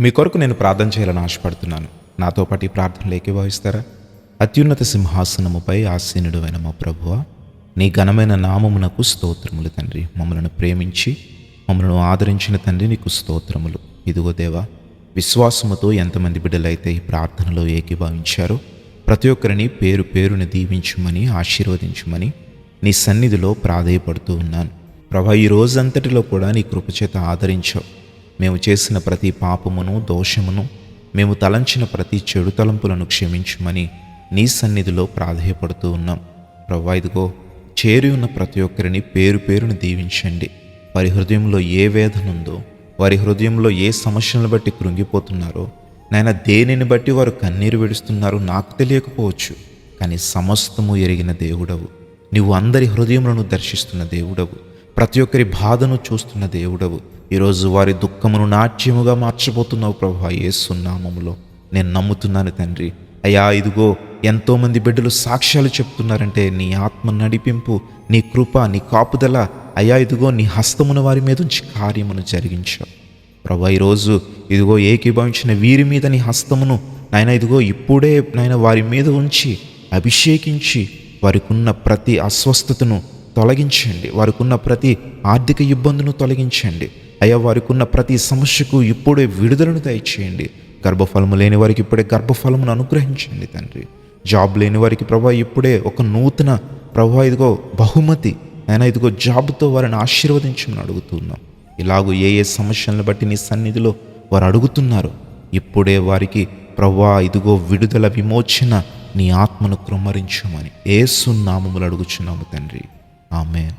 మీ కొరకు నేను ప్రార్థన చేయాలని ఆశపడుతున్నాను. నాతో పాటు ఈ ప్రార్థనలు ఏకీభవిస్తారా? అత్యున్నత సింహాసనముపై ఆసీనుడు మా ప్రభువ నీ ఘనమైన నామమునకు స్తోత్రములు తండ్రి. మమ్మలను ప్రేమించి మమ్మలను ఆదరించిన తండ్రి నీకు స్తోత్రములు. ఇదిగో దేవా విశ్వాసముతో ఎంతమంది బిడ్డలైతే ఈ ప్రార్థనలో ఏకీభావించారో ప్రతి ఒక్కరిని పేరు పేరుని దీవించుమని ఆశీర్వదించుమని నీ సన్నిధిలో ప్రాధేయపడుతూ ఉన్నాను. ప్రభా ఈ రోజంతటిలో కూడా నీ కృపచేత ఆదరించావు. మేము చేసిన ప్రతి పాపమును దోషమును మేము తలంచిన ప్రతి చెడు తలంపులను క్షమించుమని నీ సన్నిధిలో ప్రాధేయపడుతూ ఉన్నాం. ప్రవ్వా ఇదిగో చేరి ఉన్న ప్రతి ఒక్కరిని పేరు పేరును దీవించండి. వారి హృదయంలో ఏ వేదన ఉందో వారి హృదయంలో ఏ సమస్యలను బట్టి కృంగిపోతున్నారో నాయన దేనిని బట్టి వారు కన్నీరు విడుస్తున్నారో నాకు తెలియకపోవచ్చు కానీ సమస్తము ఎరిగిన దేవుడవు. నీవు అందరి హృదయములను దర్శిస్తున్న దేవుడవు. ప్రతి ఒక్కరి బాధను చూస్తున్న దేవుడవు. ఈరోజు వారి దుఃఖమును నాట్యముగా మార్చబోతున్నావు ప్రభా ఏసునామములో నేను నమ్ముతున్నాను తండ్రి. అయ్యా ఇదిగో ఎంతోమంది బిడ్డలు సాక్ష్యాలు చెప్తున్నారంటే నీ ఆత్మ నడిపింపు నీ కృప నీ కాపుదల అయ్యా ఇదిగో నీ హస్తమున వారి మీద ఉంచి కార్యమును జరిగించావు ప్రభా ఈరోజు ఇదిగో ఏకీభవించిన వీరి మీద నీ హస్తమును నాయన ఇదిగో ఇప్పుడే నాయన వారి మీద ఉంచి అభిషేకించి వారికి ఉన్న ప్రతి అస్వస్థతను తొలగించండి. వారికి ఉన్న ప్రతి ఆర్థిక ఇబ్బందును తొలగించండి. అయ్యా వారికి ఉన్న ప్రతి సమస్యకు ఇప్పుడే విడుదలను దయచేయండి. గర్భఫలము లేని వారికి ఇప్పుడే గర్భఫలమును అనుగ్రహించండి తండ్రి. జాబ్ లేని వారికి ప్రభా ఇప్పుడే ఒక నూతన ప్రభా ఇదిగో బహుమతి ఆయన ఇదిగో జాబ్తో వారిని ఆశీర్వదించమని అడుగుతున్నాం. ఇలాగూ ఏ ఏ సమస్యలను బట్టి నీ సన్నిధిలో వారు అడుగుతున్నారు. ఇప్పుడే వారికి ప్రవ్వా ఇదిగో విడుదల విమోచన నీ ఆత్మను కృమ్మరించమని ఏ నామములు అడుగుచున్నాము తండ్రి. ఆమె